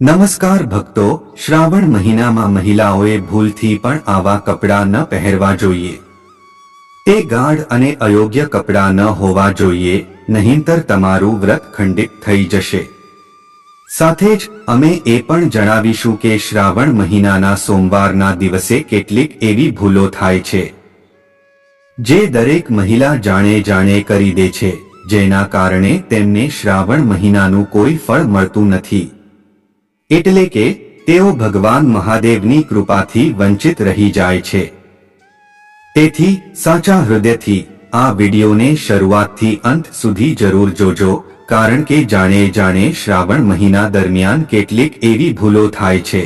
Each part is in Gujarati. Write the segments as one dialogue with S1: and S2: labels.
S1: નમસ્કાર ભક્તો, શ્રાવણ મહિનામાં મહિલાઓએ ભૂલથી પણ આવા કપડાં ન પહેરવા જોઈએ. તે ગાઢ અને અયોગ્ય કપડાં ન હોવા જોઈએ, નહીંતર તમારું વ્રત ખંડિત થઈ જશે. સાથે જ અમે એ પણ જણાવીશું કે શ્રાવણ મહિનાના સોમવારના દિવસે કેટલીક એવી ભૂલો થાય છે. જે દરેક મહિલા જાણે જાણે કરી દે છે, જેના કારણે તેમને શ્રાવણ મહિનાનું કોઈ ફળ મળતું નથી. એટલે કે, તેઓ ભગવાન મહાદેવની કૃપાથી વંચિત રહી જાય છે. તેથી, સાચા હૃદયથી, આ વિડીયોને શરૂઆતથી અંત સુધી જરૂર જોજો, કારણ કે જાણે જાણે શ્રાવણ મહિના દરમિયાન કેટલીક એવી ભૂલો થાય છે.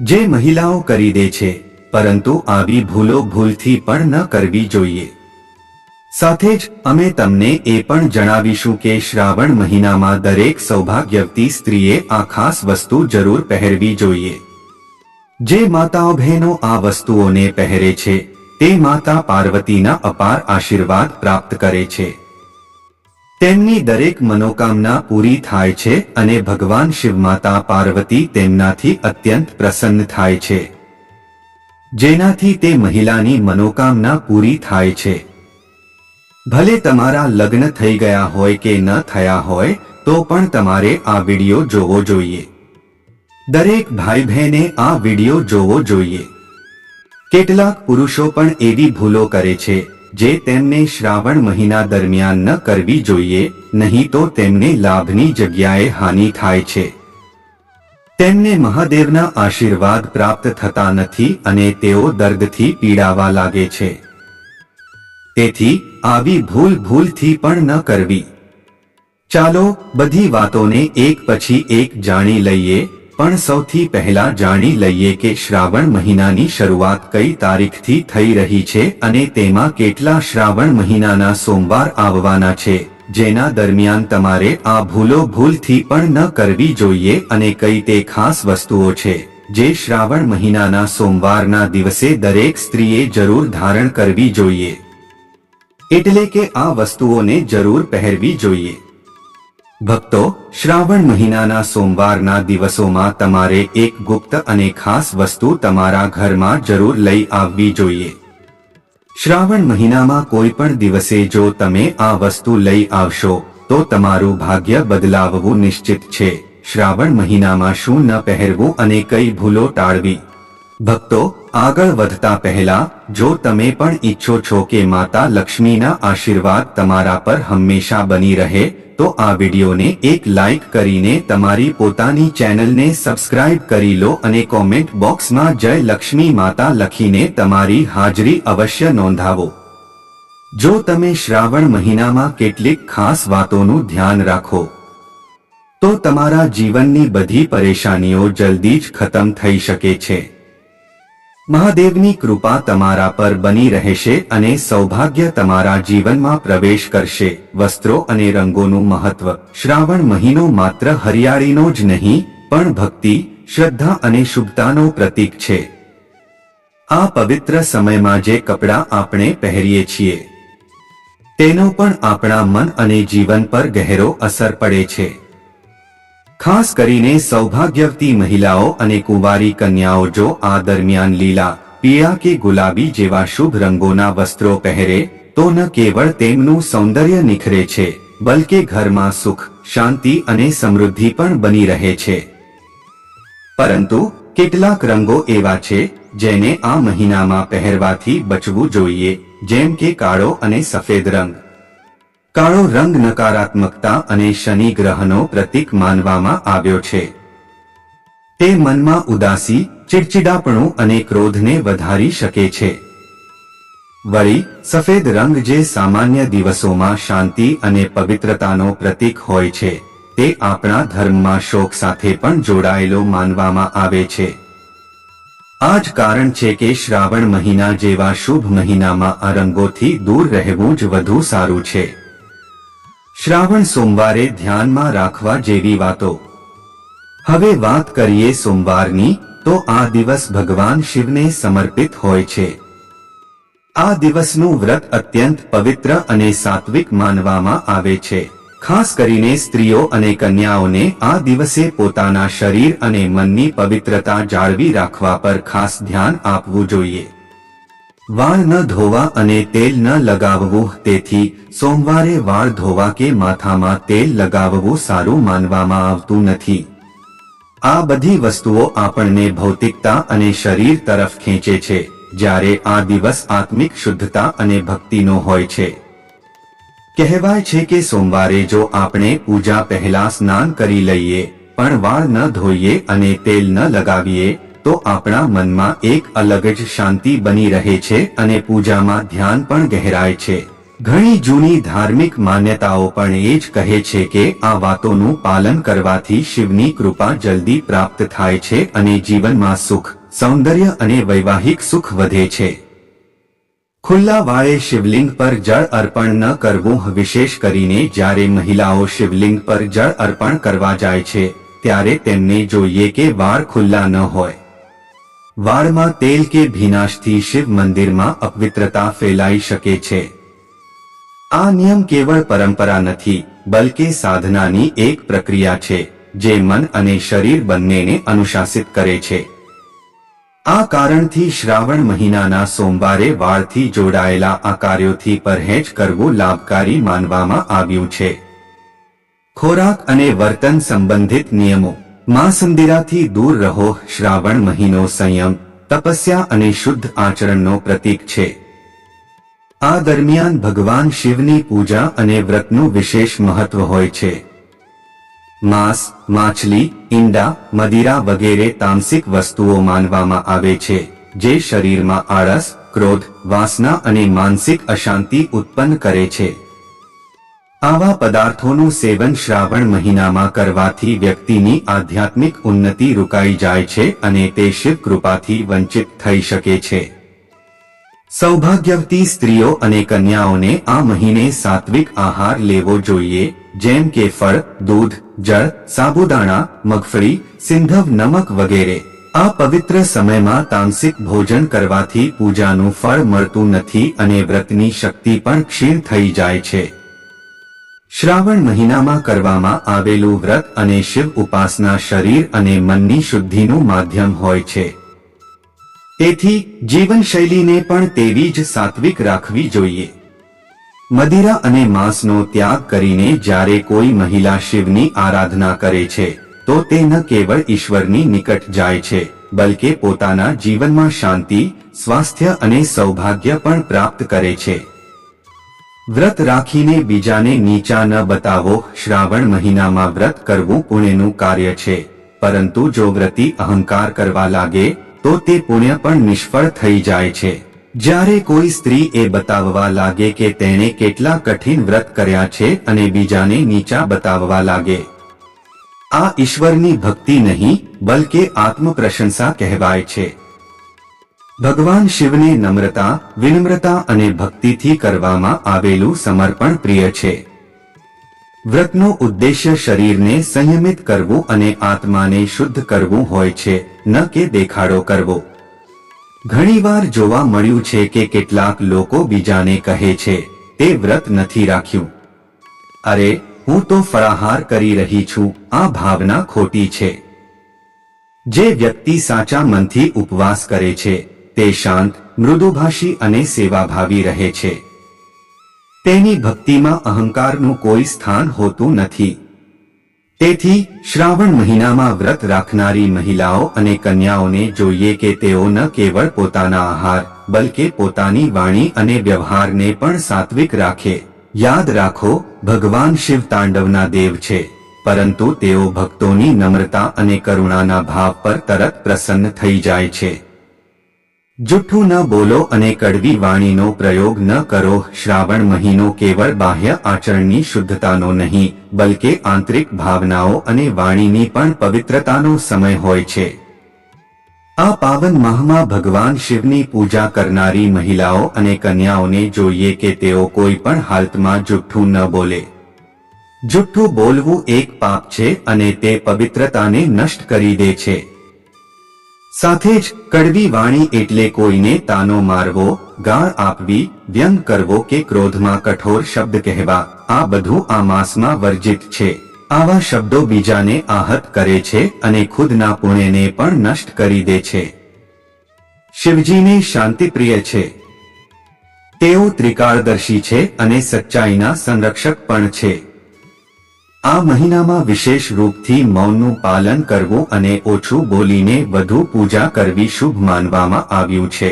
S1: જે મહિલાઓ કરી દે છે, પરંતુ આવી ભૂલો ભૂલથી પણ ન કરવી જોઈએ. સાથે જ અમે તમને એ પણ જણાવીશું કે શ્રાવણ મહિનામાં દરેક સૌભાગ્યવતી સ્ત્રીએ આ ખાસ વસ્તુ જરૂર પહેરવી જોઈએ. જે માતાઓ બહેનો આ વસ્તુઓને પહેરે છે, તે માતા પાર્વતીના અપાર આશીર્વાદ પ્રાપ્ત કરે છે. તેમની દરેક મનોકામના પૂરી થાય છે અને ભગવાન શિવમાતા પાર્વતી તેમનાથી અત્યંત પ્રસન્ન થાય છે. જેનાથી તે મહિલાની મનોકામના પૂરી થાય છે. ભલે તમારા લગ્ન થઈ ગયા હોય કે ન થયા હોય, તો પણ તમારે આ વિડિયો જોવો જોઈએ. દરેક ભાઈ બહેને આ વિડિયો જોવો જોઈએ. કેટલાક પુરુષો પણ એવી ભૂલો કરે છે, જે તેમને શ્રાવણ મહિના દરમિયાન ન કરવી જોઈએ, નહીં તો તેમને લાભની જગ્યાએ હાનિ થાય છે. તેમને મહાદેવના આશીર્વાદ પ્રાપ્ત થતા નથી અને તેઓ દર્દથી પીડાવા લાગે છે. તેથી આવી ભૂલ ભૂલથી પણ ન કરવી. ચાલો બધી વાતોને એક પછી એક જાણી લઈએ, પણ સૌથી પહેલા જાણી લઈએ કે શ્રાવણ મહિનાની શરૂઆત કઈ તારીખથી થઈ રહી છે અને તેમાં કેટલા શ્રાવણ મહિનાના સોમવાર આવવાના છે, જેના દરમિયાન તમારે આ ભૂલો ભૂલથી પણ ન કરવી જોઈએ અને કઈ તે ખાસ વસ્તુઓ છે, જે શ્રાવણ મહિનાના સોમવારના દિવસે દરેક સ્ત્રીએ જરૂર ધારણ કરવી જોઈએ. એટલે કે આ વસ્તુઓને જરૂર પહેરવી જોઈએ. ભક્તો, શ્રાવણ મહિનાના સોમવારના દિવસોમાં તમારે એક ગુપ્ત અને ખાસ વસ્તુ તમારા ઘરમાં જરૂર લઈ આવવી જોઈએ. શ્રાવણ મહિનામાં કોઈ પણ દિવસે જો તમે આ વસ્તુ લઈ આવશો, તો તમારું ભાગ્ય બદલાવવું નિશ્ચિત છે. શ્રાવણ મહિનામાં શું ન પહેરવું અને કઈ ભૂલો ટાળવી. ભક્તો, આગળ વધતા પહેલા, જો તમે પણ ઈચ્છો છો કે માતા લક્ષ્મીના આશીર્વાદ તમારા પર હંમેશા બની રહે, તો આ વિડીયોને એક લાઈક કરીને તમારી પોતાની ચેનલને સબસ્ક્રાઇબ કરી લો અને કોમેન્ટ બોક્સમાં જય લક્ષ્મી માતા લખીને તમારી હાજરી અવશ્ય નોંધાવો. જો તમે શ્રાવણ મહિનામાં કેટલીક ખાસ વાતોનું ધ્યાન રાખો, તો તમારા જીવનની બધી પરેશાનીઓ જલ્દી જ ખતમ થઈ શકે છે. મહાદેવની કૃપા તમારા પર બની રહેશે અને સૌભાગ્ય તમારા જીવનમાં પ્રવેશ કરશે. વસ્ત્રો અને રંગોનું મહત્વ. શ્રાવણ મહિનો માત્ર હરિયાળીનો જ નહીં, પણ ભક્તિ, શ્રદ્ધા અને શુભતાનો પ્રતીક છે. આ પવિત્ર સમયમાં જે કપડાં આપણે પહેરીએ છીએ, તેનો પણ આપણા મન અને જીવન પર ગહેરો અસર પડે છે. ખાસ કરીને સૌભાગ્યવતી મહિલાઓ અને કુંવારી કન્યાઓ જો આ દરમિયાન લીલા, પીળા કે ગુલાબી જેવા શુભ રંગોના વસ્ત્રો પહેરે, તો ન કેવળ તેમનું સૌંદર્ય નિખરે છે, બલકે ઘરમાં સુખ, શાંતિ અને સમૃદ્ધિ પણ બની રહે છે. પરંતુ, કેટલાક રંગો એવા છે, જેને આ મહિનામાં પહેરવાથી બચવું જોઈએ, જેમ કે કાળો અને સફેદ રંગ. કાળો રંગ નકારાત્મકતા અને શનિ ગ્રહનો પ્રતીક માનવામાં આવ્યો છે. તે મનમાં ઉદાસી, ચિડચિડાપણું અને ક્રોધને વધારી શકે છે. વળી, સફેદ રંગ જે સામાન્ય દિવસોમાં શાંતિ અને પવિત્રતાનો પ્રતીક હોય છે, તે આપણા ધર્મમાં શોક સાથે પણ જોડાયેલો માનવામાં આવે છે. આ જ કારણ છે કે શ્રાવણ મહિના જેવા શુભ મહિનામાં આ રંગોથી દૂર રહેવું જ વધુ સારું છે. શ્રાવણ સોમવારે ધ્યાનમાં રાખવા જેવી વાતો. હવે વાત કરીએ સોમવારની, તો આ દિવસ ભગવાન શિવને સમર્પિત હોય છે. આ દિવસનું વ્રત અત્યંત પવિત્ર અને સાત્વિક માનવામાં આવે છે. ખાસ કરીને સ્ત્રીઓ અને કન્યાઓને આ દિવસે પોતાના શરીર અને મનની પવિત્રતા જાળવી રાખવા પર ખાસ ધ્યાન આપવું જોઈએ. વાળ ન ધોવા અને તેલ ન લગાવવું, તેથી સોમવારે વાળ ધોવા કે માથામાં તેલ લગાવવું સારું માનવામાં આવતું નથી. આ બધી વસ્તુઓ આપણને ભૌતિકતા અને શરીર તરફ ખેંચે છે, જ્યારે આ દિવસ આત્મિક શુદ્ધતા અને ભક્તિનો હોય છે. કહેવાય છે કે સોમવારે જો આપણે પૂજા પહેલા સ્નાન કરી લઈએ, પણ વાળ ન ધોઈએ અને તેલ ન લગાવીએ તો આપણા મનમાં એક અલગ જ શાંતિ બની રહે છે અને પૂજામાં ધ્યાન પણ ગહેરાય છે. ઘણી જૂની ધાર્મિક માન્યતાઓ પણ એ જ કહે છે કે આ વાતોનું પાલન કરવાથી શિવની કૃપા જલ્દી પ્રાપ્ત થાય છે અને જીવનમાં સુખ, સૌંદર્ય અને વૈવાહિક સુખ વધે છે. ખુલ્લા વાળે શિવલિંગ પર જળ અર્પણ ન કરવું વિશેષ કરીને જ્યારે મહિલાઓ શિવલિંગ પર જળ અર્પણ કરવા જાય છે, ત્યારે તેમને જોઈએ કે વાળ ખુલ્લા ન હોય. વાળમાં તેલ કે ભીનાશથી શિવ મંદિરમાં અપવિત્રતા ફેલાઈ શકે છે. આ નિયમ કેવળ પરંપરા નથી, બલકે સાધનાની એક પ્રક્રિયા છે, જે મન અને શરીર બંનેને અનુશાસિત કરે છે. આ કારણથી શ્રાવણ મહિનાના સોમવારે વાળથી જોડાયેલા આ કાર્યોથી પરહેજ કરવું લાભકારી માનવામાં આવ્યું છે. ખોરાક અને વર્તન સંબંધિત નિયમો માસંદિરાથી દૂર રહો, શ્રાવણ મહિનો સંયમ, તપસ્યા અને શુદ્ધ આચરણનો પ્રતીક છે. આ દરમિયાન ભગવાન શિવની પૂજા અને વ્રતનું વિશેષ મહત્વ હોય છે. માંસ, માછલી, ઈંડા, મદિરા વગેરે તામસિક વસ્તુઓ માનવામાં આવે છે, જે શરીરમાં આળસ, ક્રોધ, વાસના અને માનસિક અશાંતિ ઉત્પન્ન કરે છે. આવા પદાર્થોનું સેવન શ્રાવણ મહિનામાં કરવાથી વ્યક્તિની આધ્યાત્મિક ઉન્નતિ રોકાઈ જાય છે અને તે શિવ કૃપાથી વંચિત થઈ શકે છે. સૌભાગ્યવતી સ્ત્રીઓ અને કન્યાઓને આ મહિને સાત્વિક આહાર લેવો જોઈએ, જેમ કે ફળ, દૂધ, જળ, સાબુદાણા, મગફળી, સિંધવ, નમક વગેરે. આ પવિત્ર સમયમાં તામસિક ભોજન કરવાથી પૂજાનું ફળ મળતું નથી અને વ્રતની શક્તિ પણ ક્ષીણ થઈ જાય છે. શ્રાવણ મહિનામાં કરવામાં આવેલું વ્રત અને શિવ ઉપાસના શરીર અને મનની શુદ્ધિનું માધ્યમ હોય છે. તેથી, જીવનશૈલીને પણ તેવી જ સાત્વિક રાખવી જોઈએ. મદિરા અને માંસનો ત્યાગ કરીને જ્યારે કોઈ મહિલા શિવની આરાધના કરે છે, તો તે ન કેવળ ઈશ્વરની નિકટ જાય છે, બલકે પોતાના જીવનમાં શાંતિ, સ્વાસ્થ્ય અને સૌભાગ્ય પણ પ્રાપ્ત કરે છે. વ્રત રાખીને બીજાને નીચા ન બતાવો, શ્રાવણ મહિનામાં વ્રત કરવું પુણ્યનું કાર્ય છે. પરંતુ જો વ્રતિ અહંકાર કરવા લાગે, તો તે પુણ્ય પણ નિષ્ફળ થઈ જાય છે. જ્યારે કોઈ સ્ત્રી એ બતાવવા લાગે કે તેણે કેટલા કઠિન વ્રત કર્યા છે અને બીજાને નીચા બતાવવા લાગે. આ ઈશ્વરની ભક્તિ નહીં, બલકે આત્મપ્રશંસા કહેવાય છે. ભગવાન શિવને નમ્રતા, વિનમ્રતા અને ભક્તિથી કરવામાં આવેલું સમર્પણ પ્રિય છે. વ્રતનો ઉદ્દેશ્ય શરીરને સંયમિત કરવું અને આત્માને શુદ્ધ કરવું હોય છે, ન કે દેખાડો કરવો. ઘણીવાર જોવા મળ્યું છે કે કેટલાક લોકો બીજાને કહે છે, તે વ્રત નથી રાખ્યું. અરે, હું તો ફળાહાર કરી રહી છું, આ ભાવના ખોટી છે. જે વ્યક્તિ સાચા મનથી ઉપવાસ કરે છે તે શાંત, મૃદુભાષી અને સેવાભાવી રહે છે. તેની ભક્તિમાં અહંકારનું કોઈ સ્થાન હોતું નથી. તેથી, શ્રાવણ મહિનામાં વ્રત રાખનારી મહિલાઓ અને કન્યાઓને જોઈએ કે તેઓ ન કેવળ પોતાના આહાર, બલકે પોતાની વાણી અને વ્યવહારને પણ સાત્વિક રાખે. યાદ રાખો, ભગવાન શિવ તાંડવના દેવ છે. પરંતુ તેઓ ભક્તોની નમ્રતા અને કરુણાના ભાવ પર તરત પ્રસન્ન થઈ જાય છે. જુઠ્ઠું ન બોલો અને કડવી વાણીનો પ્રયોગ ન કરો. શ્રાવણ મહિનો કેવળ બાહ્ય આચરણની શુદ્ધતાનો નહીં, બલકે આંતરિક ભાવનાઓ અને વાણીની પણ પવિત્રતાનો સમય હોય છે. આ પાવન માહમાં ભગવાન શિવની પૂજા કરનારી મહિલાઓ અને કન્યાઓને જોઈએ કે તેઓ કોઈ પણ હાલતમાં જુઠ્ઠું ન બોલે. જુઠ્ઠું બોલવું એક પાપ છે અને તે પવિત્રતાને નષ્ટ કરી દે છે. સાથે જ કડવી વાણી એટલે કોઈને તાનો મારવો, ગાળ આપવી, વ્યંગ કરવો કે ક્રોધમાં કઠોર શબ્દ કહેવા, આ બધું આ માસમાં વર્જિત છે. આવા શબ્દો બીજાને આહત કરે છે અને ખુદના પુણ્યને પણ નષ્ટ કરી દે છે. શિવજીને શાંતિપ્રિય છે. તેઓ ત્રિકાળદર્શી છે અને સચ્ચાઈના સંરક્ષક પણ છે. આ મહિનામાં વિશેષ રૂપથી મૌનનું પાલન કરવું અને ઓછું બોલીને વધુ પૂજા કરવી શુભ માનવામાં આવ્યું છે.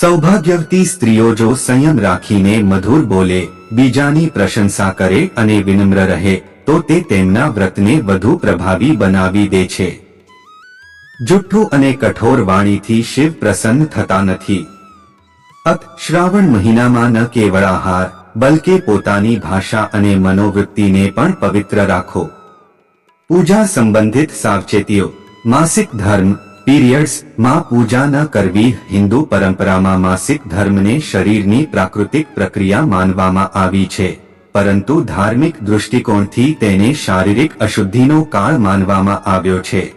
S1: સૌભાગ્યવતી સ્ત્રીઓ જો સંયમ રાખીને મધુર બોલે, બીજાની પ્રશંસા કરે અને વિનમ્ર રહે, તો તે તેમના વ્રતને વધુ પ્રભાવી બનાવી દે છે. જુઠ્ઠું અને કઠોર વાણીથી શિવ પ્રસન્ન થતા નથી. અત શ્રાવણ મહિનામાં ન કેવળ આહાર બલકે પોતાની ભાષા અને મનોવૃત્તિને પણ પવિત્ર રાખો. પૂજા સંબંધિત સાવચેતીઓ. માસિક ધર્મ, પીરિયડ્સ, માં પૂજા ન કરવી, હિન્દુ પરંપરામાં માસિક ધર્મને શરીરની પ્રાકૃતિક પ્રક્રિયા માનવામાં આવી છે. પરંતુ ધાર્મિક દૃષ્ટિકોણથી તેને શારીરિક અશુદ્ધિનો કાળ માનવામાં આવ્યો છે.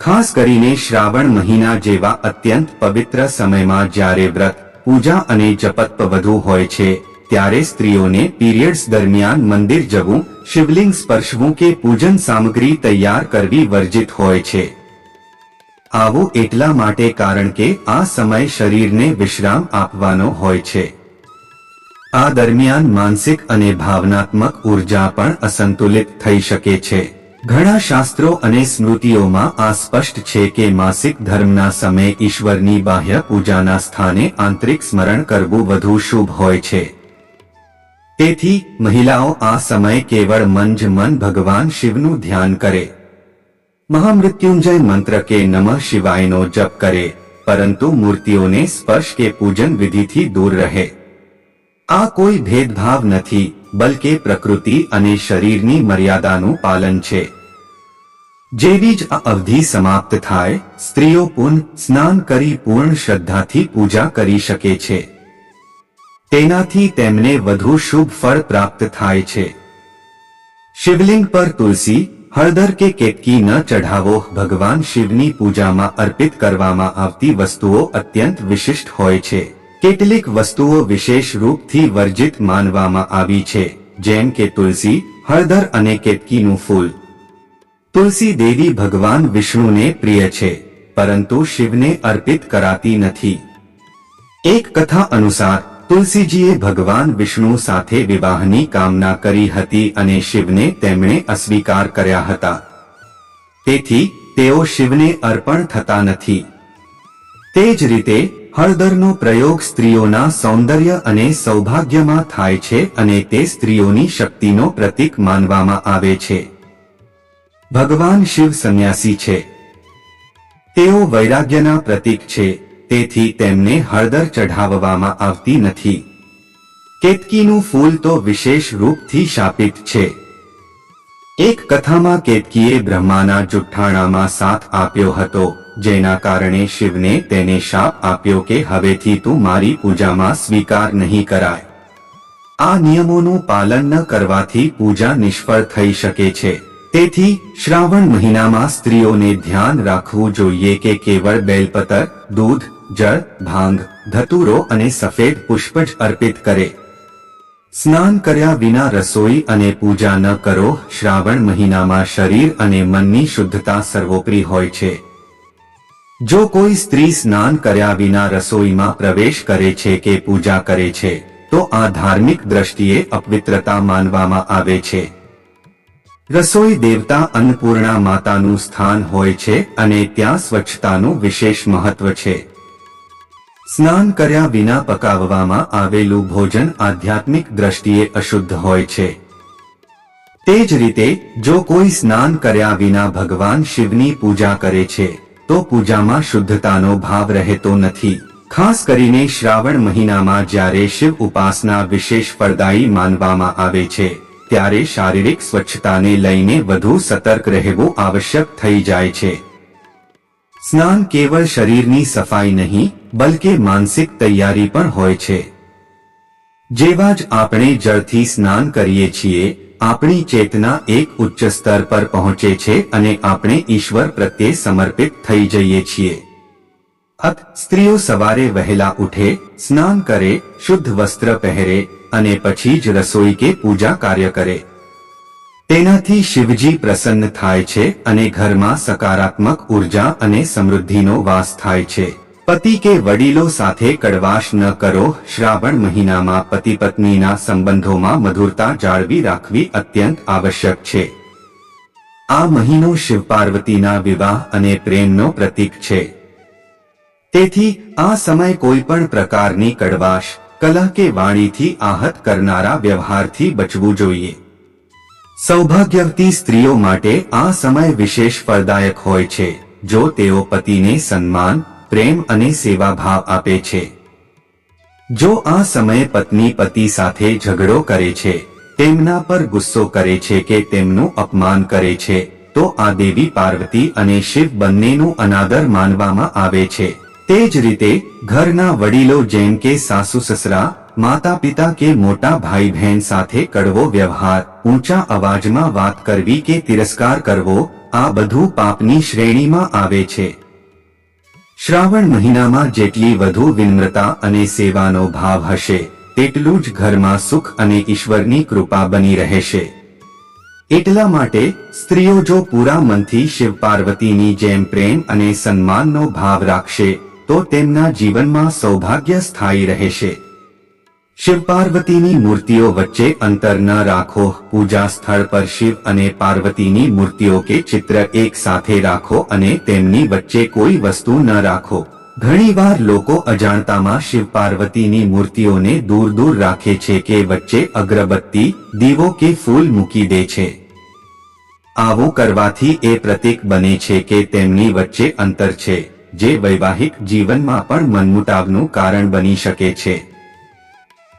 S1: ખાસ કરીને શ્રાવણ મહિના જેવા અત્યંત પવિત્ર સમયમાં જ્યારે વ્રત પૂજા અને જપત્પ વધુ હોય છે, ત્યારે સ્ત્રીઓને પીરિયડ્સ દરમિયાન મંદિર જવું, શિવલિંગ સ્પર્શવું કે પૂજન સામગ્રી તૈયાર કરવી વર્જિત હોય છે. આવું એટલા માટે કારણ કે આ સમય શરીરને વિશ્રામ આપવાનો હોય છે. આ દરમિયાન માનસિક અને ભાવનાત્મક ઊર્જા પણ અસંતુલિત થઈ શકે છે. ઘણા શાસ્ત્રો અને સ્મૃતિઓમાં આ સ્પષ્ટ છે કે માસિક ધર્મના સમયે ઈશ્વરની બાહ્ય પૂજાના સ્થાને આંતરિક સ્મરણ કરવું વધુ શુભ હોય છે. તેથી, મહિલાઓ આ સમયે કેવળ મન જ મન ભગવાન શિવનું ધ્યાન કરે. મહામૃત્યુંજય મંત્ર કે નમઃ શિવાયનો જપ કરે, પરંતુ મૂર્તિઓને સ્પર્શ કે પૂજન વિધિથી દૂર રહે. આ કોઈ ભેદભાવ નથી, બલકે પ્રકૃતિ અને શરીરની મર્યાદાનું પાલન છે. જેવી જ આ અવધિ સમાપ્ત થાય, સ્ત્રીઓ પુન સ્નાન કરી પૂર્ણ શ્રદ્ધાથી પૂજા કરી શકે છે. તેનાથી તેમને વધુ શુભ ફળ પ્રાપ્ત થાય છે. શિવલિંગ પર તુલસી, હળદર કે કેતકી ન ચઢાવો, ભગવાન શિવની પૂજામાં અર્પિત કરવામાં આવતી વસ્તુઓ અત્યંત વિશિષ્ટ હોય છે. કેટલીક વસ્તુઓ વિશેષ રૂપથી વર્જિત માનવામાં આવી છે, જેમ કે તુલસી, હળદર અને કેતકીનું ફૂલ. તુલસી દેવી ભગવાન વિષ્ણુને પ્રિય છે, પરંતુ શિવને અર્પિત કરાતી નથી. એક કથા અનુસાર, તુલસીજીએ ભગવાન વિષ્ણુ સાથે વિવાહની કામના કરી હતી અને શિવને તેમણે અસ્વીકાર કર્યા હતા. તેથી, તેઓ શિવને અર્પણ થતા નથી. તે જ રીતે, હળદરનો પ્રયોગ સ્ત્રીઓના સૌંદર્ય અને સૌભાગ્યમાં થાય છે અને તે સ્ત્રીઓની શક્તિનો પ્રતીક માનવામાં આવે છે. ભગવાન શિવ સંન્યાસી છે. તેઓ વૈરાગ્યના પ્રતીક છે, તેથી તેમને હળદર ચઢાવવામાં આવતી નથી. કેતકીનું ફૂલ તો વિશેષ રૂપથી શાપિત છે. એક કથામાં કેતકીએ બ્રહ્માના જુઠ્ઠાણામાં સાથ આપ્યો હતો, જેના કારણે શિવને તેને શાપ આપ્યો કે હવેથી તું મારી પૂજામાં સ્વીકાર નહીં કરાય. આ નિયમોનું પાલન ન કરવાથી પૂજા નિષ્ફળ થઈ શકે છે. તેથી શ્રાવણ મહિનામાં સ્ત્રીઓને ધ્યાન રાખવું જોઈએ કે કેવળ બેલપતર, દૂધ, જળ, ભાંગ, ધતુરો અને સફેદ પુષ્પ જ અર્પિત કરે. સ્નાન કર્યા વિના રસોઈ અને પૂજા ન કરો. શ્રાવણ મહિનામાં શરીર અને મનની શુદ્ધતા સર્વોપરી હોય છે. જો કોઈ સ્ત્રી સ્નાન કર્યા વિના રસોઈમાં પ્રવેશ કરે છે કે પૂજા કરે છે, તો આ ધાર્મિક દ્રષ્ટિએ અપવિત્રતા માનવામાં આવે છે. રસોઈ દેવતા અન્નપૂર્ણા માતાનું સ્થાન હોય છે અને ત્યાં સ્વચ્છતાનું વિશેષ મહત્વ છે. સ્નાન કર્યા વિના પકાવવામાં આવેલું ભોજન આધ્યાત્મિક દ્રષ્ટિએ અશુદ્ધ હોય છે. તે જ રીતે, જો કોઈ સ્નાન કર્યા વિના ભગવાન શિવની પૂજા કરે છે, તો પૂજામાં શુદ્ધતાનો ભાવ રહેતો નથી. ખાસ કરીને શ્રાવણ મહિનામાં જ્યારે શિવ ઉપાસના વિશેષ ફળદાયી માનવામાં આવે છે. ત્યારે શારીરિક સ્વચ્છતાને લઈને વધુ સતર્ક રહેવું આવશ્યક થઈ જાય છે. સ્નાન કેવળ શરીરની સફાઈ નહીં, બલકે માનસિક તૈયારી પણ હોય છે. જેવા જ આપણે જળથી સ્નાન કરીએ છીએ, આપણી ચેતના એક ઉચ્ચ સ્તર પર પહોંચે છે અને આપણે ઈશ્વર પ્રત્યે સમર્પિત થઈ જઈએ છીએ. અત સ્ત્રીઓ સવારે વહેલા ઉઠે, સ્નાન કરે, શુદ્ધ વસ્ત્ર પહેરે અને પછી જ રસોઈ કે પૂજા કાર્ય કરે. તેનાથી શિવજી પ્રસન્ન થાય છે અને ઘરમાં સકારાત્મક ઊર્જા અને સમૃદ્ધિનો વાસ થાય છે. પતિ કે વડીલો સાથે કડવાશ ન કરો, શ્રાવણ મહિનામાં પતિ પત્નીના સંબંધોમાં મધુરતા જાળવી રાખવી અત્યંત આવશ્યક છે. આ મહિનો શિવ પાર્વતીના વિવાહ અને પ્રેમનો પ્રતીક છે. તેથી આ સમય કોઈ પણ પ્રકારની કડવાશ, કલા કે વાણીથી આહત કરનારા વ્યવહારથી બચવું જોઈએ. સૌભાગ્યવતી સ્ત્રીઓ માટે આ સમય વિશેષ ફળદાયક હોય છે, જો તેઓ પતિને સન્માન, પ્રેમ અને સેવાભાવ આપે છે. જો આ સમયે પત્ની પતિ સાથે ઝઘડો કરે છે, તેમના પર ગુસ્સો કરે છે કે તેમનું અપમાન કરે છે, તો આ દેવી પાર્વતી અને શિવ બંનેનું અનાદર માનવામાં આવે છે. તે જ રીતે ઘરના વડીલો જેમ કે સાસુ સસરા, માતા પિતા કે મોટા ભાઈ બહેન સાથે કડવો વ્યવહાર, ઊંચા અવાજમાં વાત કરવી કે તિરસ્કાર કરવો, આ બધું પાપની શ્રેણીમાં આવે છે. શ્રાવણ મહિનામાં જેટલી વધુ વિનમ્રતા અને સેવાનો ભાવ હશે, તેટલું જ ઘરમાં સુખ અને ઈશ્વરની કૃપા બની રહેશે. એટલા માટે સ્ત્રીઓ જો પૂરા મનથી શિવ પાર્વતીની જેમ પ્રેમ અને સન્માનનો ભાવ રાખશે તો તેમના જીવનમાં સૌભાગ્ય સ્થાયી રહેશે. શિવ પાર્વતીની મૂર્તિઓ વચ્ચે અંતર ન રાખો, પૂજા સ્થળ પર શિવ અને પાર્વતીની મૂર્તિઓ કે ચિત્ર એક સાથે રાખો અને તેમની વચ્ચે કોઈ વસ્તુ ન રાખો. ઘણીવાર લોકો અજાણતામાં શિવ પાર્વતીની મૂર્તિઓને દૂર દૂર રાખે છે કે વચ્ચે અગરબત્તી, દીવો કે ફૂલ મૂકી દે છે. આવું કરવાથી એ પ્રતીક બને છે કે તેમની વચ્ચે અંતર છે. જે વૈવાહિક જીવનમાં પણ મનમુટાવનું કારણ બની શકે છે.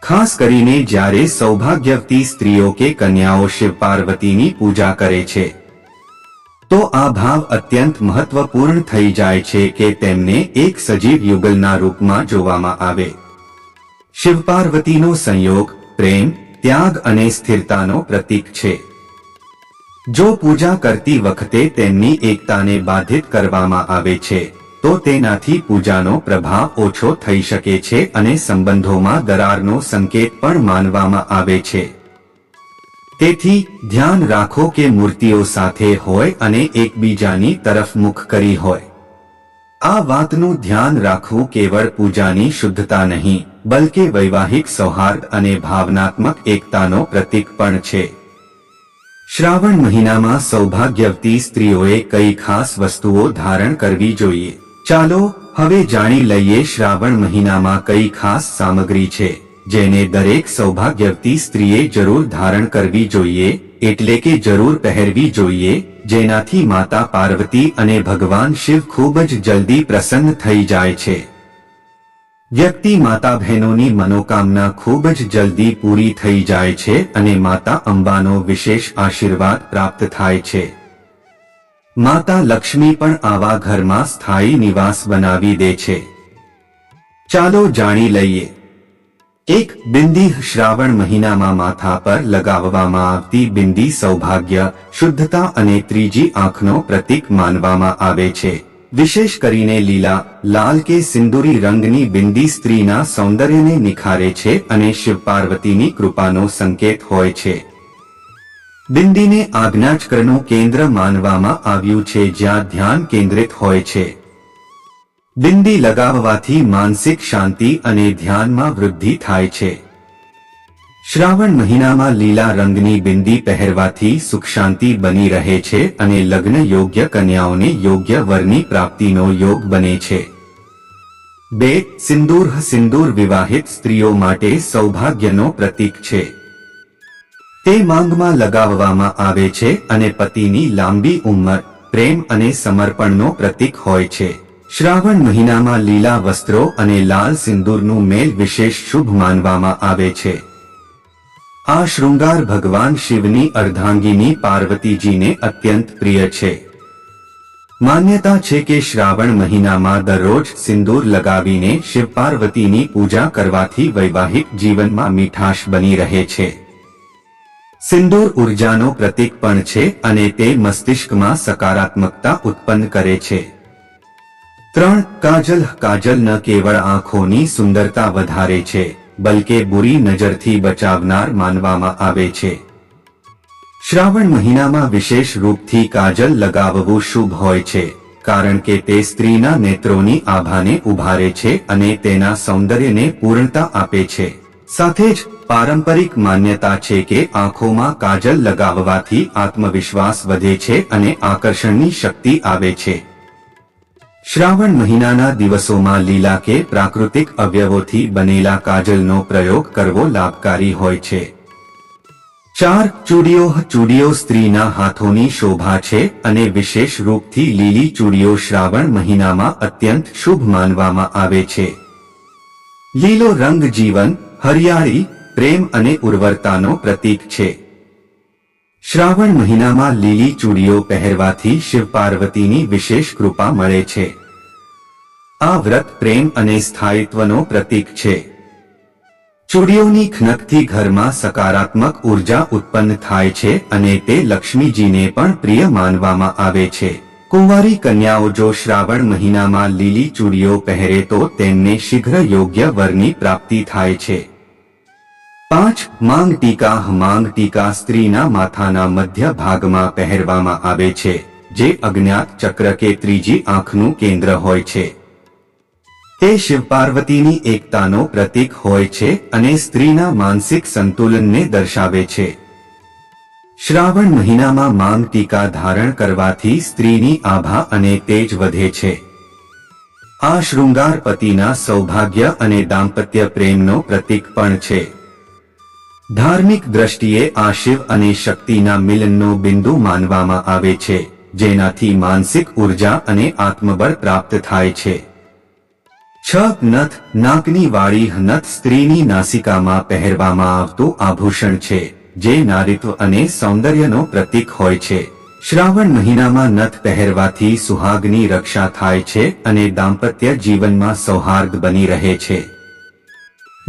S1: ખાસ કરીને જ્યારે સૌભાગ્યવતી સ્ત્રીઓ કે કન્યાઓ શિવ પાર્વતીની પૂજા કરે છે, તો આ ભાવ અત્યંત મહત્વપૂર્ણ થઈ જાય છે કે તેમને એક સજીવ યુગલના રૂપમાં જોવામાં આવે. શિવ પાર્વતીનો સંયોગ, પ્રેમ, ત્યાગ અને સ્થિરતાનો પ્રતીક છે. જો પૂજા કરતી વખતે તેમની એકતાને બાધિત કરવામાં આવે છે તો તેનાથી પૂજાનો પ્રભાવ ઓછો થઈ શકે છે અને સંબંધોમાં દરારનો સંકેત પણ માનવામાં આવે છે. તેથી, ધ્યાન રાખો કે મૂર્તિઓ સાથે હોય અને એકબીજાની તરફ મુખ કરી હોય. આ વાતનું ધ્યાન રાખવું કેવળ પૂજાની શુદ્ધતા નહીં, બલકે વૈવાહિક સૌહાર્દ અને ભાવનાત્મક એકતાનો પ્રતીક પણ છે. શ્રાવણ મહિનામાં સૌભાગ્યવતી સ્ત્રીઓએ કઈ ખાસ વસ્તુઓ ધારણ કરવી જોઈએ? ચાલો, હવે જાણી લઈએ શ્રાવણ મહિનામાં કઈ ખાસ સામગ્રી છે, જેને દરેક સૌભાગ્યવતી સ્ત્રીએ જરૂર ધારણ કરવી જોઈએ, એટલે કે જરૂર પહેરવી જોઈએ, જેનાથી માતા પાર્વતી અને ભગવાન શિવ ખૂબ જ જલ્દી પ્રસન્ન થઈ જાય છે. વ્યક્તિ માતા બહેનોની મનોકામના ખૂબ જ જલ્દી પૂરી થઈ જાય છે અને માતા અંબાનો વિશેષ આશીર્વાદ પ્રાપ્ત થાય છે. માતા લક્ષ્મી પણ આવા ઘરમાં સ્થાયી નિવાસ બનાવી દે છે. ચાલો જાણી લઈએ. એક બિંદી શ્રાવણ મહિનામાં માથા પર લગાવવામાં આવતી બિંદી સૌભાગ્ય, શુદ્ધતા અને ત્રીજી આંખનો પ્રતીક માનવામાં આવે છે. વિશેષ કરીને લીલા, લાલ કે સિંદુરી રંગની બિંદી સ્ત્રીના સૌંદર્યને નિખારે છે અને શિવ પાર્વતીની કૃપાનો સંકેત હોય છે. બિંદીને આજ્ઞાચક્રનું કેન્દ્ર માનવામાં આવ્યું છે, જ્યાં ધ્યાન કેન્દ્રિત હોય છે. બિંદી લગાવવાથી માનસિક શાંતિ અને ધ્યાનમાં વૃદ્ધિ થાય છે. શ્રાવણ મહિનામાં લીલા રંગની બિંદી પહેરવાથી સુખ શાંતિ બની રહે છે અને લગ્ન યોગ્ય કન્યાઓને યોગ્ય વરની પ્રાપ્તિનો યોગ બને છે. બે, સિંદૂર સિંદૂર વિવાહિત સ્ત્રીઓ માટે સૌભાગ્યનો પ્રતીક છે. તે માંગમાં લગાવવામાં આવે છે અને પતિની લાંબી ઉંમર, પ્રેમ અને સમર્પણનો પ્રતીક હોય છે. શ્રાવણ મહિનામાં લીલા વસ્ત્રો અને લાલ સિંદૂરનું મેલ વિશેષ શુભ માનવામાં આવે છે. આ શૃંગાર ભગવાન શિવની અર્ધાંગીની પાર્વતીજીને અત્યંત પ્રિય છે. માન્યતા છે કે શ્રાવણ મહિનામાં દરરોજ સિંદૂર લગાવીને શિવ પાર્વતીની પૂજા કરવાથી વૈવાહિક જીવનમાં મીઠાશ બની રહે છે. સિંદૂર ઉર્જાનો પ્રતીક પણ છે અને તે મસ્તિષ્કમાં સકારાત્મકતા ઉત્પન્ન કરે છે. ત્રણ, કાજલ કાજલ ન કેવળ આંખોની સુંદરતા વધારે છે, બલકે બુરી નજરથી બચાવનાર માનવામાં આવે છે. શ્રાવણ મહિનામાં વિશેષ રૂપથી કાજલ લગાવવું શુભ હોય છે, કારણ કે તે સ્ત્રીના નેત્રોની આભાને ઉભારે છે અને તેના સૌંદર્યને પૂર્ણતા આપે છે. સાથે જ પારંપરિક માન્યતા છે કે આંખોમાં કાજલ લગાવવાથી આત્મવિશ્વાસ વધે છે અને આકર્ષણની શક્તિ આવે છે. શ્રાવણ મહિનાના દિવસોમાં લીલા કે પ્રાકૃતિક અવયવોથી બનેલા કાજલનો પ્રયોગ કરવો લાભકારી હોય છે. ચાર ચૂડીઓ ચૂડીઓ સ્ત્રીના હાથોની શોભા છે અને વિશેષ રૂપથી લીલી ચૂડીઓ શ્રાવણ મહિનામાં અત્યંત શુભ માનવામાં આવે છે. લીલો રંગ જીવન હરિયાળી, પ્રેમ અને ઉર્વરતાનો પ્રતીક છે. શ્રાવણ મહિનામાં લીલી ચૂડીઓ પહેરવાથી શિવ પાર્વતીની વિશેષ કૃપા મળે છે. આ વ્રત પ્રેમ અને સ્થાયિત્વનો પ્રતીક છે. ચૂડીઓની ખનકથી ઘરમાં સકારાત્મક ઊર્જા ઉત્પન્ન થાય છે અને તે લક્ષ્મીજીને પણ પ્રિય માનવામાં આવે છે. કુંવારી કન્યાઓ જો શ્રાવણ મહિનામાં લીલી ચૂડીઓ પહેરે તો તેમને શીઘ્ર યોગ્ય વરની પ્રાપ્તિ થાય છે. પાંચ, માંગ ટીકા માંગ ટીકા સ્ત્રીના માથાના મધ્ય ભાગમાં પહેરવામાં આવે છે, જે અજ્ઞાત ચક્ર કે ત્રીજી આંખનું કેન્દ્ર હોય છે. તે શિવ, પાર્વતીની એકતાનો પ્રતીક હોય છે અને સ્ત્રીના માનસિક સંતુલનને દર્શાવે છે. શ્રાવણ મહિનામાં માંગ ટીકા ધારણ કરવાથી સ્ત્રીની આભા અને તેજ વધે છે. આ શૃંગાર પતિના સૌભાગ્ય અને દાંપત્ય પ્રેમનો પ્રતીક પણ છે. ધાર્મિક દ્રષ્ટિએ આ શિવ અને શક્તિના મિલનનો બિંદુ માનવામાં આવે છે, જેનાથી માનસિક ઊર્જા અને આત્મબળ પ્રાપ્ત થાય છે. છ નથ નાકની વાળી નથ સ્ત્રીની નાસિકામાં પહેરવામાં આવતું આભૂષણ છે. જે નારીત્વ અને સૌંદર્યનો પ્રતીક હોય છે. શ્રાવણ મહિનામાં નથ પહેરવાથી સુહાગની રક્ષા થાય છે અને દાંપત્ય જીવનમાં સૌહાર્દ બની રહે છે.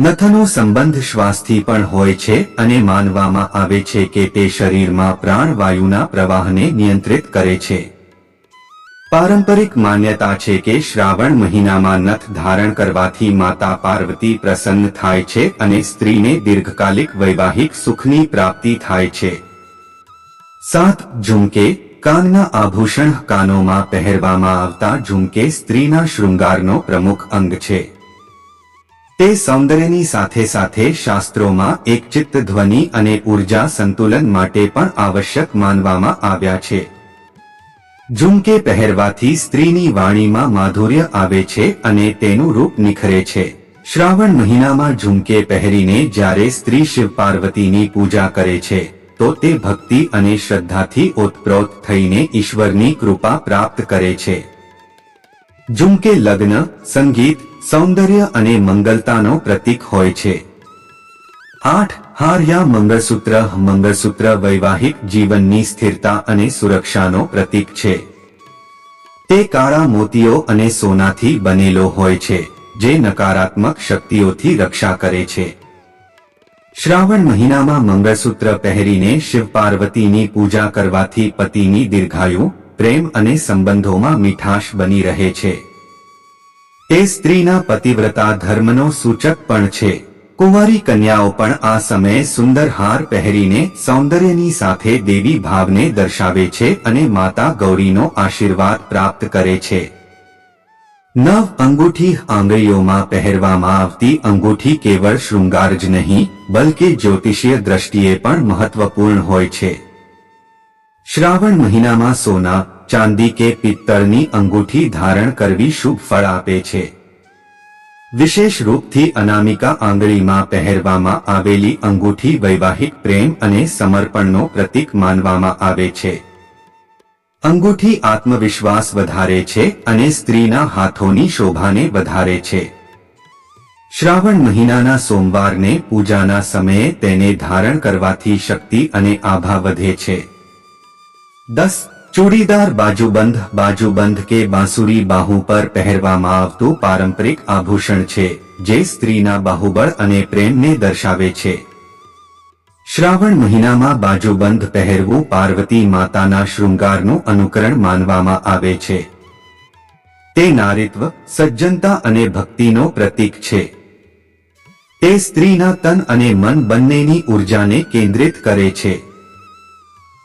S1: નથનો સંબંધ શ્વાસથી પણ હોય છે અને માનવામાં આવે છે કે તે શરીરમાં પ્રાણવાયુના પ્રવાહને નિયંત્રિત કરે છે. પારંપરિક માન્યતા છે કે શ્રાવણ મહિનામાં નથ ધારણ કરવાથી માતા પાર્વતી પ્રસન્ન થાય છે અને સ્ત્રીને દીર્ઘકાલિક વૈવાહિક સુખની પ્રાપ્તિ થાય છે. સાત, ઝુમકે, કાનના આભૂષણ કાનોમાં પહેરવામાં આવતા ઝુમકે સ્ત્રીના શૃંગારનો પ્રમુખ અંગ છે. તે સૌંદર્યની સાથે સાથે શાસ્ત્રોમાં એકચિત્ત ધ્વનિ અને ઊર્જા સંતુલન માટે પણ આવશ્યક માનવામાં આવ્યા છે. ઝુમકે પહેરવાથી સ્ત્રીની વાણીમાં માધુર્ય આવે છે અને તેનું રૂપ નિખરે છે. શ્રાવણ મહિનામાં ઝુમકે પહેરીને જ્યારે સ્ત્રી શિવ પાર્વતીની પૂજા કરે છે, તો તે ભક્તિ અને શ્રદ્ધાથી ઓતપ્રોત થઈને ઈશ્વરની કૃપા પ્રાપ્ત કરે છે. ઝુમકે લગ્ન, સંગીત, સૌંદર્ય અને મંગલતાનો પ્રતીક હોય છે. આઠ, હાર્યા મંગળસૂત્ર મંગળસૂત્ર વૈવાહિક જીવનની સ્થિરતા અને સુરક્ષાનો પ્રતીક છે. તે કાળા મોતીઓ અને સોનાથી બનેલો હોય છે, જે નકારાત્મક શક્તિઓથી રક્ષા કરે છે. શ્રાવણ મહિનામાં મંગળસૂત્ર પહેરીને શિવ પાર્વતીની પૂજા કરવાથી પતિની દીર્ઘાયુ, પ્રેમ અને સંબંધોમાં મીઠાશ બની રહે છે. તે સ્ત્રીના પતિવ્રતા ધર્મનો સૂચક પણ છે. કુંવારી કન્યાઓ પણ આ સમયે સુંદર હાર પહેરીને સૌંદર્યની સાથે દેવી ભાવને દર્શાવે છે અને માતા ગૌરીનો આશીર્વાદ પ્રાપ્ત કરે છે. નવ અંગૂઠી આંગળીઓમાં પહેરવામાં આવતી અંગૂઠી કેવળ શૃંગાર જ નહીં, બલકે જ્યોતિષીય દ્રષ્ટિએ પણ મહત્વપૂર્ણ હોય છે. શ્રાવણ મહિનામાં સોના, ચાંદી કે પિત્તળની અંગૂઠી ધારણ કરવી શુભ ફળ આપે છે. વિશેષ રૂપથી અનામિકા આંગળીમાં પહેરવામાં આવેલી અંગૂઠી વૈવાહિક પ્રેમ અને સમર્પણનો પ્રતીક માનવામાં આવે છે. અંગૂઠી આત્મવિશ્વાસ વધારે છે અને સ્ત્રીના હાથોની શોભાને વધારે છે. શ્રાવણ મહિનાના સોમવારને પૂજાના સમયે તેને ધારણ કરવાથી શક્તિ અને આભા વધે છે. દસ ચૂડીદાર બાજુબંધ બાજુબંધ કે બાંસુરી બાહુ પર પહેરવામાં આવતું પારંપરિક આભૂષણ છે, જે સ્ત્રીના બાહુબળ અને પ્રેમને દર્શાવે છે. શ્રાવણ મહિનામાં બાજુબંધ પહેરવું પાર્વતી માતાના શૃંગારનું અનુકરણ માનવામાં આવે છે. તે નારીત્વ, સજ્જનતા અને ભક્તિનો પ્રતીક છે. તે સ્ત્રીના તન અને મન બંનેની ઉર્જાને કેન્દ્રિત કરે છે.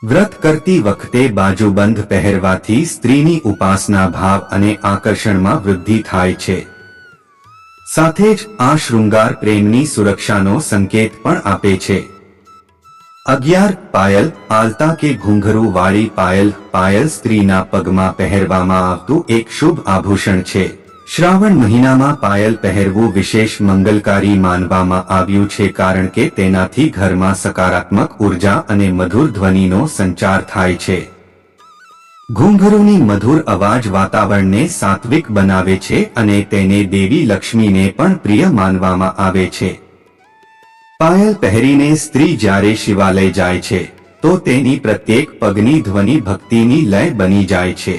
S1: વ્રત કરતી વખતે બાજુબંધ પહેરવાથી સ્ત્રીની ઉપાસના ભાવ અને આકર્ષણમાં વૃદ્ધિ થાય છે. સાથે જ આ શૃંગાર પ્રેમની સુરક્ષાનો સંકેત પણ આપે છે. અગિયાર પાયલ આલતા કે ઘૂંઘરું વાળી પાયલ પાયલ સ્ત્રીના પગમાં પહેરવામાં આવતું એક શુભ આભૂષણ છે. શ્રાવણ મહિનામાં પાયલ પહેરવું વિશેષ મંગલકારી માનવામાં આવ્યું છે કારણ કે તેનાથી ઘરમાં સકારાત્મક ઊર્જા અને મધુર ધ્વનિનો સંચાર થાય છે. ઘૂંઘરૂની મધુર અવાજ વાતાવરણને સાત્વિક બનાવે છે અને તેને દેવી લક્ષ્મીને પણ પ્રિય માનવામાં આવે છે. પાયલ પહેરીને સ્ત્રી જ્યારે શિવાલય જાય છે, તો તેની પ્રત્યેક પગની ધ્વનિ ભક્તિની લય બની જાય છે.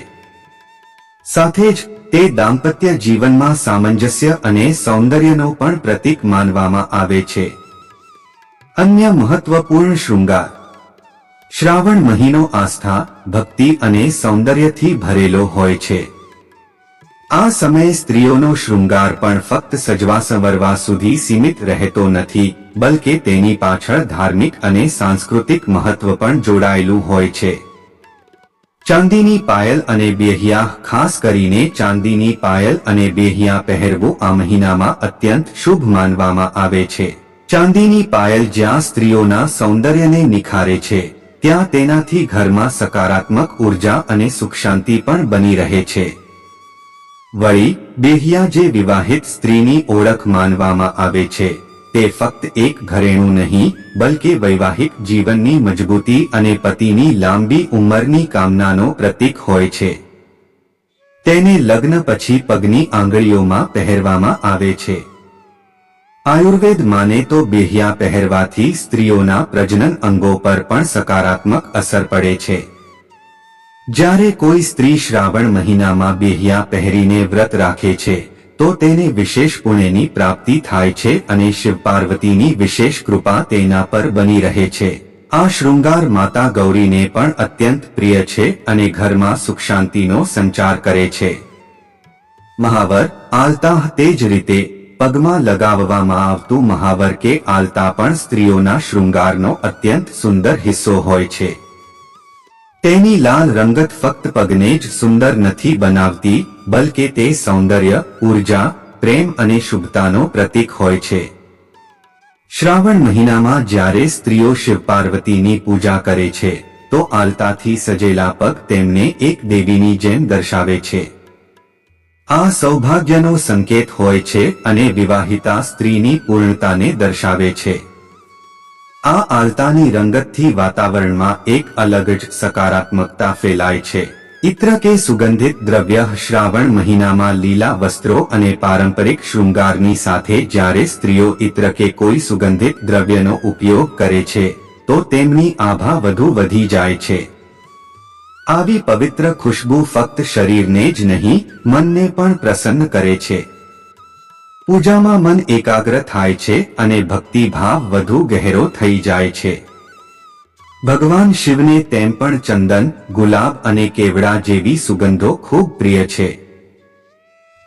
S1: સાથે જ તે દાંપત્ય જીવનમાં સામંજસ્ય અને સૌંદર્યનો પણ પ્રતીક માનવામાં આવે છે. અન્ય મહત્વપૂર્ણ શૃંગાર. શ્રાવણ મહિનો આસ્થા, ભક્તિ અને સૌંદર્યથી ભરેલો હોય છે. આ સમયે સ્ત્રીઓનો શૃંગાર પણ ફક્ત સજવા સંવરવા સુધી સીમિત રહેતો નથી, બલકે તેની પાછળ ધાર્મિક અને સાંસ્કૃતિક મહત્વ પણ જોડાયેલું હોય છે. ચાંદીની પાયલ અને બેહિયા, ખાસ કરીને ચાંદીની પાયલ અને બેહિયા પહેરવું આ મહિનામાં અત્યંત શુભ માનવામાં આવે છે. ચાંદીની પાયલ જ્યાં સ્ત્રીઓના સૌંદર્યને નિખારે છે, ત્યાં તેનાથી ઘરમાં સકારાત્મક ઊર્જા અને સુખ શાંતિ પણ બની રહે છે. વળી, બેહિયા જે વિવાહિત સ્ત્રીની ઓળખ માનવામાં આવે છે તે ફક્ત એક ઘરેણું નહીં, બલકે વૈવાહિક જીવનની મજબૂતી અને પતિની લાંબી ઉંમરની કામનાનો પ્રતીક હોય છે. તેને લગ્ન પછી પગની આંગળીઓમાં પહેરવામાં આવે છે. આયુર્વેદ માને તો બેહિયા પહેરવાથી સ્ત્રીઓના પ્રજનન અંગો પર પણ સકારાત્મક અસર પડે છે. જ્યારે કોઈ સ્ત્રી શ્રાવણ મહિનામાં બેહિયા પહેરીને વ્રત રાખે છે તો તેને વિશેષ પુણ્યની પ્રાપ્તિ થાય છે અને શિવ પાર્વતીની વિશેષ કૃપા તેના પર બની રહે છે. આ શૃંગાર માતા ગૌરીને પણ અત્યંત પ્રિય છે અને ઘરમાં સુખ શાંતિનો સંચાર કરે છે. મહાવર, આલતા તે જ રીતે પગમાં લગાવવામાં આવતું મહાવર કે આલતા પણ સ્ત્રીઓના શૃંગારનો અત્યંત સુંદર હિસ્સો હોય છે. તેની લાલ રંગત ફક્ત પગને જ સુંદર નથી બનાવતી, બલકે તે સૌંદર્ય, ઊર્જા, પ્રેમ અને શુભતાનો પ્રતીક હોય છે. શ્રાવણ મહિનામાં જ્યારે સ્ત્રીઓ શિવ પાર્વતીની પૂજા કરે છે, તો આલતાથી સજેલા પગ તેમને એક દેવીની જેમ દર્શાવે છે. આ સૌભાગ્યનો સંકેત હોય છે અને વિવાહિતા સ્ત્રીની પૂર્ણતાને દર્શાવે છે. આ આલતાની રંગતથી વાતાવરણમાં એક અલગ જ સકારાત્મકતા ફેલાય છે. ઇત્ર કે સુગંધિત દ્રવ્ય શ્રાવણ મહિનામાં લીલા વસ્ત્રો અને પારંપરિક શૃંગારની સાથે જ્યારે સ્ત્રીઓ ઇત્ર કે કોઈ સુગંધિત દ્રવ્યનો ઉપયોગ કરે છે, તો તેમની આભા વધુ વધી જાય છે. આવી પવિત્ર ખુશ્બુ ફક્ત શરીરને જ નહીં, મનને પણ પ્રસન્ન કરે છે. પૂજામાં મન એકાગ્ર થાય છે અને ભક્તિભાવ વધુ ગહેરો થઈ જાય છે. ભગવાન શિવને તેમ પણ ચંદન, ગુલાબ અને કેવડા જેવી સુગંધો ખૂબ પ્રિય છે.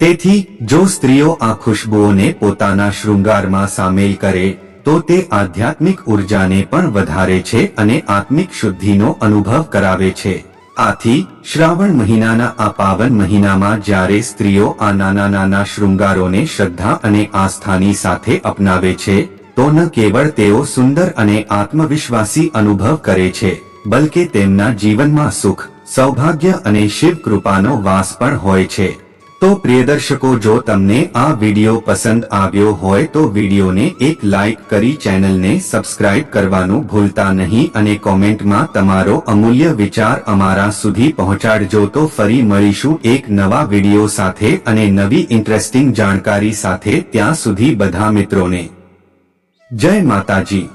S1: તેથી, જો સ્ત્રીઓ આ ખુશ્બુઓને પોતાના શૃંગારમાં સામેલ કરે, તો તે આધ્યાત્મિક ઉર્જાને પણ વધારે છે અને આત્મિક શુદ્ધિનો અનુભવ કરાવે છે. આથી શ્રાવણ મહિનાના આ પાવન મહિનામાં જ્યારે સ્ત્રીઓ આ નાના નાના શૃંગારોને શ્રદ્ધા અને આસ્થાની સાથે અપનાવે છે, તો ન કેવળ તેઓ સુંદર અને આત્મવિશ્વાસી અનુભવ કરે છે, બલકે તેમના જીવનમાં સુખ, સૌભાગ્ય અને શિવ કૃપાનો વાસ પણ હોય છે. તો પ્રિય દર્શકો, જો તમને આ વીડિયો પસંદ આવ્યો હોય તો વિડીયોને એક લાઈક કરી ચેનલને સબસ્ક્રાઇબ કરવાનું ભૂલતા નહીં અને કોમેન્ટમાં તમારો અમૂલ્ય વિચાર અમારા સુધી પહોંચાડજો. તો ફરી મળીશું એક નવા વીડિયો સાથે અને નવી ઇન્ટરેસ્ટિંગ જાણકારી સાથે ત્યાં સુધી બધા મિત્રોને. જય માતાજી.